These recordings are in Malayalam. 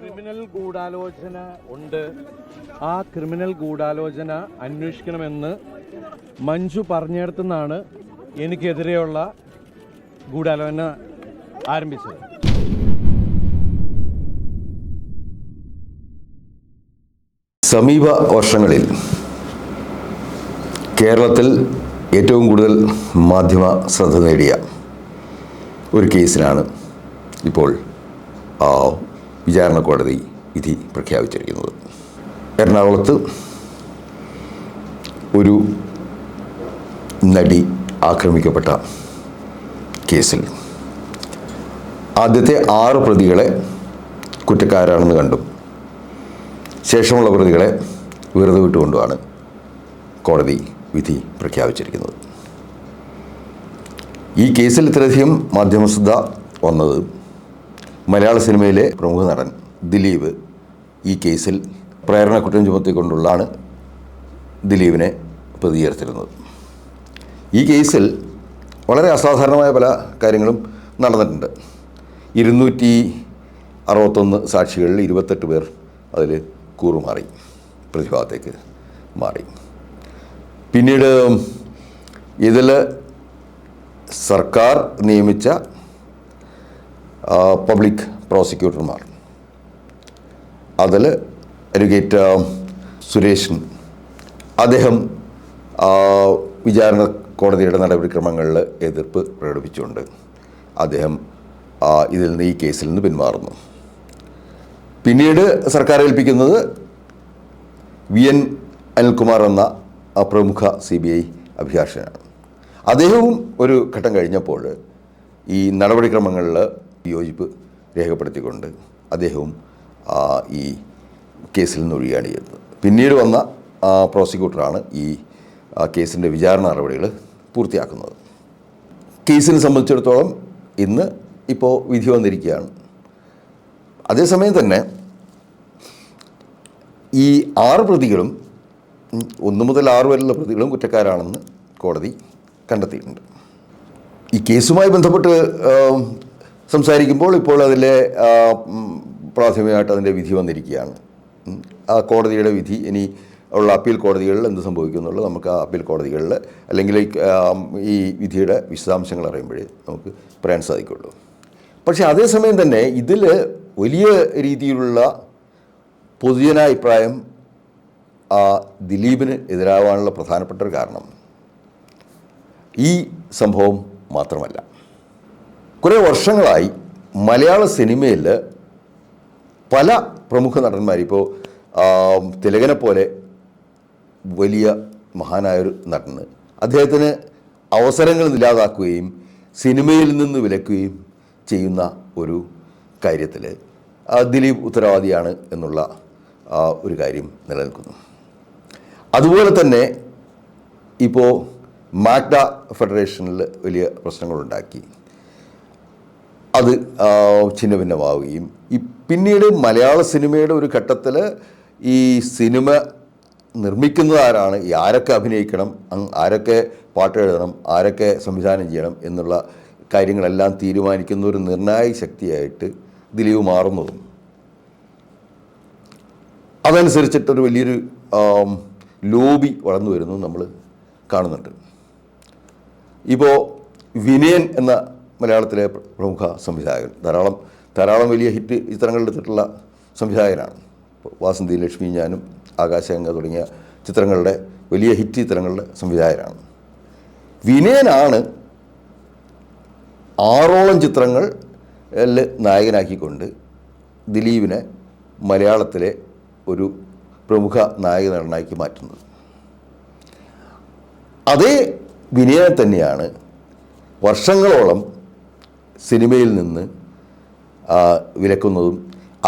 ക്രിമിനൽ ഗൂഢാലോചന ഉണ്ട്. ആ ക്രിമിനൽ ഗൂഢാലോചന അന്വേഷിക്കണമെന്ന് മഞ്ജു പറഞ്ഞിടത്തുനിന്നാണ് എനിക്കെതിരെയുള്ള ഗൂഢാലോചന ആരംഭിച്ചത്. സമീപ വർഷങ്ങളിൽ കേരളത്തിൽ ഏറ്റവും കൂടുതൽ മാധ്യമ ശ്രദ്ധ നേടിയ ഒരു കേസിനാണ് ഇപ്പോൾ വിചാരണ കോടതി വിധി പ്രഖ്യാപിച്ചിരിക്കുന്നത്. എറണാകുളത്ത് ഒരു നടി ആക്രമിക്കപ്പെട്ട കേസിൽ ആദ്യത്തെ ആറ് പ്രതികളെ കുറ്റക്കാരാണെന്ന് കണ്ടു ശേഷമുള്ള പ്രതികളെ വെറുതെ വിട്ടുകൊണ്ടുമാണ് കോടതി വിധി പ്രഖ്യാപിച്ചിരിക്കുന്നത്. ഈ കേസിൽ ഇത്രയധികം മാധ്യമശ്രദ്ധ വന്നത് മലയാള സിനിമയിലെ പ്രമുഖ നടൻ ദിലീപ് ഈ കേസിൽ പ്രേരണ കുറ്റം ചുമത്തിക്കൊണ്ടുള്ളാണ് ദിലീപിനെ പ്രതികരിച്ചിരുന്നത്. ഈ കേസിൽ വളരെ അസാധാരണമായ പല കാര്യങ്ങളും നടന്നിട്ടുണ്ട്. ഇരുന്നൂറ്റി അറുപത്തൊന്ന് സാക്ഷികളിൽ ഇരുപത്തെട്ട് പേർ അതിൽ കൂറുമാറി പ്രതിഭാഗത്തേക്ക് മാറി. പിന്നീട് ഇതിൽ സർക്കാർ നിയമിച്ച പബ്ലിക് പ്രോസിക്യൂട്ടർമാർ അതിൽ അഡ്വക്കേറ്റ് സുരേഷൻ അദ്ദേഹം വിചാരണ കോടതിയുടെ നടപടിക്രമങ്ങളിൽ എതിർപ്പ് പ്രകടിപ്പിച്ചുകൊണ്ട് അദ്ദേഹം ഇതിൽ നിന്ന് ഈ കേസിൽ നിന്ന് പിന്മാറുന്നു പിന്നീട് സർക്കാർ ഏൽപ്പിക്കുന്നത് വി. എൻ. അനിൽകുമാർ എന്ന പ്രമുഖ സി ബി ഐ അഭിഭാഷകനാണ്. അദ്ദേഹവും ഒരു ഘട്ടം കഴിഞ്ഞപ്പോൾ ഈ നടപടിക്രമങ്ങളിൽ യോജിപ്പ് രേഖപ്പെടുത്തിക്കൊണ്ട് അദ്ദേഹവും ഈ കേസിൽ നിന്ന് ഒഴിയാണ് ചെയ്തത്. പിന്നീട് വന്ന പ്രോസിക്യൂട്ടറാണ് ഈ കേസിന്റെ വിചാരണ നടപടികൾ പൂർത്തിയാക്കുന്നത്. കേസിനെ സംബന്ധിച്ചിടത്തോളം ഇന്ന് ഇപ്പോൾ വിധി വന്നിരിക്കുകയാണ്. അതേസമയം തന്നെ ഈ ആറ് പ്രതികളും ഒന്ന് മുതൽ ആറ് വരെയുള്ള പ്രതികളും കുറ്റക്കാരാണെന്ന് കോടതി കണ്ടെത്തിയിട്ടുണ്ട്. ഈ കേസുമായി ബന്ധപ്പെട്ട് സംസാരിക്കുമ്പോൾ ഇപ്പോൾ അതിലെ പ്രാഥമികമായിട്ട് അതിന്റെ വിധി വന്നിരിക്കുകയാണ്. ആ കോടതിയുടെ വിധി ഇനി ഉള്ള അപ്പീൽ കോടതികളിൽ എന്ത് സംഭവിക്കും എന്നുള്ളത് നമുക്ക് ആ അപ്പീൽ കോടതികളിൽ അല്ലെങ്കിൽ ഈ, വിധിയുടെ വിശദാംശങ്ങൾ അറിയുമ്പോഴേ നമുക്ക് പറയാൻ സാധിക്കുള്ളൂ. പക്ഷേ അതേസമയം തന്നെ ഇതിൽ വലിയ രീതിയിലുള്ള പൊതുജനാഭിപ്രായം ആ ദിലീപിന് എതിരാവാനുള്ള പ്രധാനപ്പെട്ട ഒരു കാരണം ഈ സംഭവം മാത്രമല്ല. കുറേ വർഷങ്ങളായി മലയാള സിനിമയിൽ പല പ്രമുഖ നടന്മാർ ഇപ്പോൾ തിലകനെ പോലെ വലിയ മഹാനായൊരു നടന്. അദ്ദേഹത്തിന് അവസരങ്ങൾ ഇല്ലാതാക്കുകയും സിനിമയിൽ നിന്ന് വിലക്കുകയും ചെയ്യുന്ന ഒരു കാര്യത്തിൽ ദിലീപ് ഉത്തരവാദിയാണ് എന്നുള്ള ഒരു കാര്യം നിലനിൽക്കുന്നു. അതുപോലെ തന്നെ ഇപ്പോൾ മാഗ്ഡ ഫെഡറേഷനിൽ വലിയ പ്രശ്നങ്ങളുണ്ടാക്കി. അത് ഛിന്ന ഭിന്നമാവുകയും ഈ പിന്നീട് മലയാള സിനിമയുടെ ഒരു ഘട്ടത്തിൽ ഈ സിനിമ നിർമ്മിക്കുന്നത് ആരാണ് ഈ ആരൊക്കെ അഭിനയിക്കണം ആരൊക്കെ പാട്ട് എഴുതണം ആരൊക്കെ സംവിധാനം ചെയ്യണം എന്നുള്ള കാര്യങ്ങളെല്ലാം തീരുമാനിക്കുന്ന ഒരു നിർണായക ശക്തിയായിട്ട് ദിലീപ് മാറുന്നതും. അതനുസരിച്ചിട്ടൊരു വലിയൊരു ലോബി വളർന്നു വരുന്നു നമ്മൾ കാണുന്നുണ്ട്. ഇപ്പോൾ വിനയൻ എന്ന മലയാളത്തിലെ പ്രമുഖ സംവിധായകൻ. ധാരാളം ധാരാളം വലിയ ഹിറ്റ് ചിത്രങ്ങൾ എടുത്തിട്ടുള്ള സംവിധായകനാണ്. വാസന്തി ലക്ഷ്മി ഞാനും ആകാശഗംഗ തുടങ്ങിയ ചിത്രങ്ങളുടെ വലിയ ഹിറ്റ് ചിത്രങ്ങളുടെ സംവിധായകനാണ്. വിനയനാണ് ആറോളം ചിത്രങ്ങൾ നായകനാക്കിക്കൊണ്ട് ദിലീപിനെ മലയാളത്തിലെ ഒരു പ്രമുഖ നായക നടനാക്കി മാറ്റുന്നത്. അതേ വിനയനെ തന്നെയാണ് വർഷങ്ങളോളം സിനിമയിൽ നിന്ന് വിലക്കുന്നതും.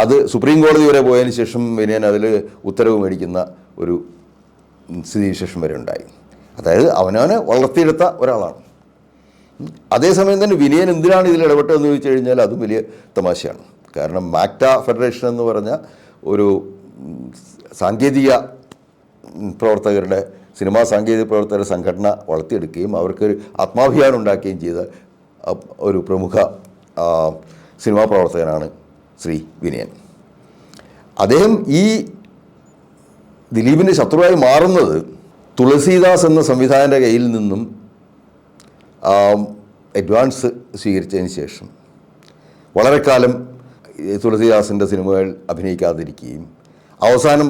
അത് സുപ്രീം കോടതി വരെ പോയതിന് ശേഷം വിനയൻ അതിൽ ഉത്തരവ് മേടിക്കുന്ന ഒരു സ്ഥിതിവിശേഷം വരെ ഉണ്ടായി. അതായത് അവനവനെ വളർത്തിയെടുത്ത ഒരാളാണ്. അതേസമയം തന്നെ വിനയൻ എന്തിനാണ് ഇതിൽ ഇടപെട്ടതെന്ന് ചോദിച്ചു കഴിഞ്ഞാൽ അതും വലിയ തമാശയാണ്. കാരണം മാക്ട ഫെഡറേഷൻ എന്ന് പറഞ്ഞ ഒരു സാങ്കേതിക പ്രവർത്തകരുടെ സിനിമാ സാങ്കേതിക പ്രവർത്തകരുടെ സംഘടന വളർത്തിയെടുക്കുകയും അവർക്കൊരു ആത്മാഭിമാനം ഉണ്ടാക്കുകയും ചെയ്ത ഒരു പ്രമുഖ സിനിമാ പ്രവർത്തകനാണ് ശ്രീ വിനയൻ. അദ്ദേഹം ഈ ദിലീപിന്റെ ശത്രുവായി മാറുന്നത് തുളസീദാസ് എന്ന സംവിധായകന്റെ കയ്യിൽ നിന്നും അഡ്വാൻസ് സ്വീകരിച്ചതിന് ശേഷം. വളരെ കാലം തുളസീദാസിന്റെ സിനിമകൾ അഭിനയിക്കാതിരിക്കുകയും അവസാനം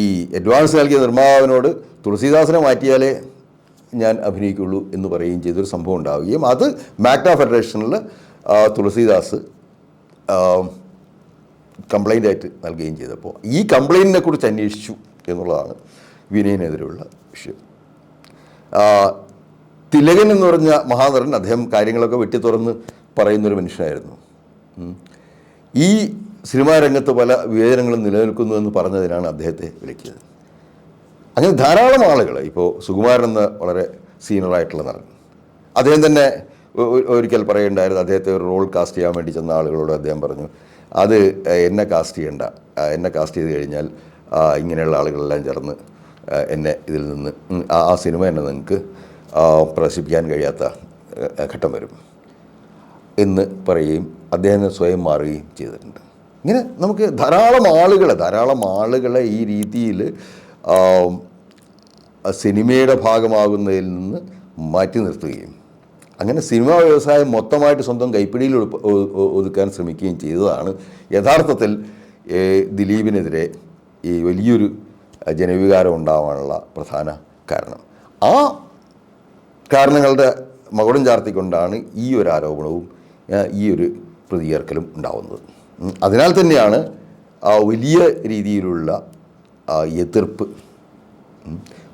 ഈ അഡ്വാൻസ് നൽകിയ നിർമ്മാതാവിനോട് തുളസീദാസിനെ മാറ്റിയാലേ ഞാൻ അഭിനയിക്കുള്ളൂ എന്ന് പറയുകയും ചെയ്തൊരു സംഭവം ഉണ്ടാവുകയും അത് മാഗ്ന ഫെഡറേഷനിൽ തുളസിദാസ് തുളസീദാസ് കംപ്ലൈന്റ് ആയിട്ട് നൽകുകയും ചെയ്തപ്പോൾ ഈ കംപ്ലൈന്റിനെ കുറിച്ച് അന്വേഷിച്ചു എന്നുള്ളതാണ് വിനയനെതിരെയുള്ള വിഷയം. തിലകൻ എന്ന് പറഞ്ഞ മഹാനടൻ അദ്ദേഹം കാര്യങ്ങളൊക്കെ വെട്ടി തുറന്ന് പറയുന്നൊരു മനുഷ്യനായിരുന്നു. ഈ സിനിമാ രംഗത്ത് പല വിവേചനങ്ങളും നിലനിൽക്കുന്നു എന്ന് പറഞ്ഞതിനാണ് അദ്ദേഹത്തെ വിലക്കിയത് അങ്ങനെ ധാരാളം ആളുകൾ ഇപ്പോൾ സുകുമാരൻ എന്ന വളരെ സീനിയറായിട്ടുള്ള നടൻ. അദ്ദേഹം തന്നെ ഒരിക്കൽ പറയുണ്ടായിരുന്നു അദ്ദേഹത്തെ ഒരു റോൾ കാസ്റ്റ് ചെയ്യാൻ വേണ്ടി ചെന്ന ആളുകളോട് അദ്ദേഹം പറഞ്ഞു അത് എന്നെ കാസ്റ്റ് ചെയ്യണ്ട. എന്നെ കാസ്റ്റ് ചെയ്ത് കഴിഞ്ഞാൽ ഇങ്ങനെയുള്ള ആളുകളെല്ലാം ചേർന്ന് എന്നെ ഇതിൽ നിന്ന് ആ സിനിമ എന്നെ നിങ്ങൾക്ക് പ്രദർശിപ്പിക്കാൻ കഴിയാത്ത ഘട്ടം വരും. എന്ന് പറയുകയും അദ്ദേഹം സ്വയം മാറുകയും ചെയ്തിട്ടുണ്ട്. ഇങ്ങനെ നമുക്ക് ധാരാളം ആളുകളെ ധാരാളം ആളുകളെ ഈ രീതിയിൽ സിനിമയുടെ ഭാഗമാകുന്നതിൽ നിന്ന് മാറ്റി നിർത്തുകയും. അങ്ങനെ സിനിമാ വ്യവസായം മൊത്തമായിട്ട് സ്വന്തം കൈപ്പിടിയിൽ ഒതുക്കാൻ ശ്രമിക്കുകയും ചെയ്തതാണ്. യഥാർത്ഥത്തിൽ ദിലീപിനെതിരെ ഈ വലിയൊരു ജനവികാരം ഉണ്ടാവാനുള്ള പ്രധാന കാരണം. ആ കാരണങ്ങളുടെ മകുടം ചാർത്തിക്കൊണ്ടാണ് ഈ ഒരു ആരോപണവും ഈ ഒരു പ്രതികർക്കലും ഉണ്ടാവുന്നത്. അതിനാൽ തന്നെയാണ് ആ വലിയ രീതിയിലുള്ള എതിർപ്പ്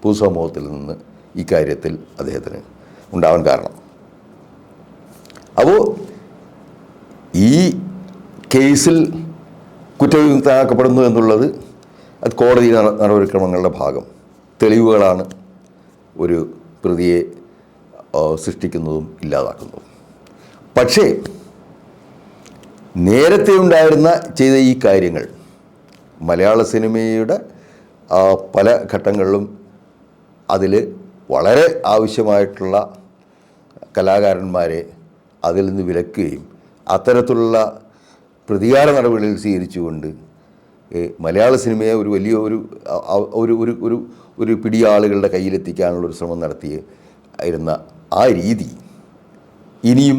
പൊതുസമൂഹത്തിൽ നിന്ന് ഇക്കാര്യത്തിൽ അദ്ദേഹത്തിന് ഉണ്ടാവാൻ കാരണം. അപ്പോൾ ഈ കേസിൽ കുറ്റവിമുക്തനാക്കപ്പെടുന്നു എന്നുള്ളത് അത് കോടതി നടപടിക്രമങ്ങളുടെ ഭാഗം. തെളിവുകളാണ് ഒരു പ്രതിയെ സൃഷ്ടിക്കുന്നതും ഇല്ലാതാക്കുന്നതും. പക്ഷേ നേരത്തെ ഉണ്ടായിരുന്ന ചെയ്ത ഈ കാര്യങ്ങൾ മലയാള സിനിമയുടെ പല ഘട്ടങ്ങളിലും അതിൽ വളരെ ആവശ്യമായിട്ടുള്ള കലാകാരന്മാരെ അതിൽ നിന്ന് വിലക്കുകയും അത്തരത്തിലുള്ള പ്രതികാര നടപടികൾ സ്വീകരിച്ചുകൊണ്ട് മലയാള സിനിമയെ ഒരു വലിയ ഒരു ഒരു ഒരു ഒരു ഒരു പിടി ആളുകളുടെ കയ്യിലെത്തിക്കാനുള്ള ഒരു ശ്രമം നടത്തി ഇരുന്ന ആ രീതി ഇനിയും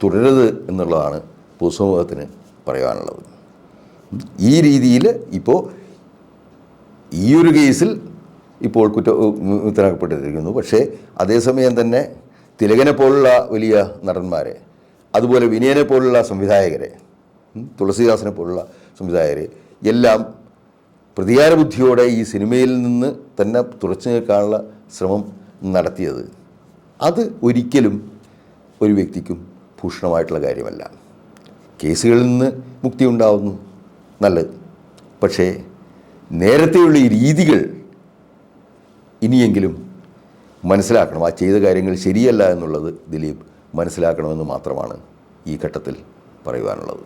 തുടരരുത് എന്നുള്ളതാണ് പൊതുസമൂഹത്തിന് പറയാനുള്ളത്. ഈ രീതിയിൽ ഇപ്പോൾ ഈ ഒരു കേസിൽ ഇപ്പോൾ കുറ്റ മുക്തനാക്കപ്പെട്ടിരിക്കുന്നു പക്ഷേ അതേസമയം തന്നെ തിലകനെ പോലുള്ള വലിയ നടന്മാരെ അതുപോലെ വിനയനെ പോലുള്ള സംവിധായകരെ തുളസിദാസിനെ പോലുള്ള സംവിധായകരെ എല്ലാം പ്രതികാര ബുദ്ധിയോടെ ഈ സിനിമയിൽ നിന്ന് തന്നെ തുറച്ചു നിൽക്കാനുള്ള ശ്രമം നടത്തിയത്. അത് ഒരിക്കലും ഒരു വ്യക്തിക്കും ഭൂഷണമായിട്ടുള്ള കാര്യമല്ല. കേസുകളിൽ നിന്ന് മുക്തി ഉണ്ടാവുന്നു. നല്ലത്. പക്ഷേ നേരത്തെയുള്ള ഈ രീതികൾ ഇനിയെങ്കിലും മനസ്സിലാക്കണം ആ ചെയ്ത കാര്യങ്ങൾ ശരിയല്ല എന്നുള്ളത് ദിലീപ് മനസ്സിലാക്കണമെന്ന് മാത്രമാണ് ഈ ഘട്ടത്തിൽ പറയുവാനുള്ളത്.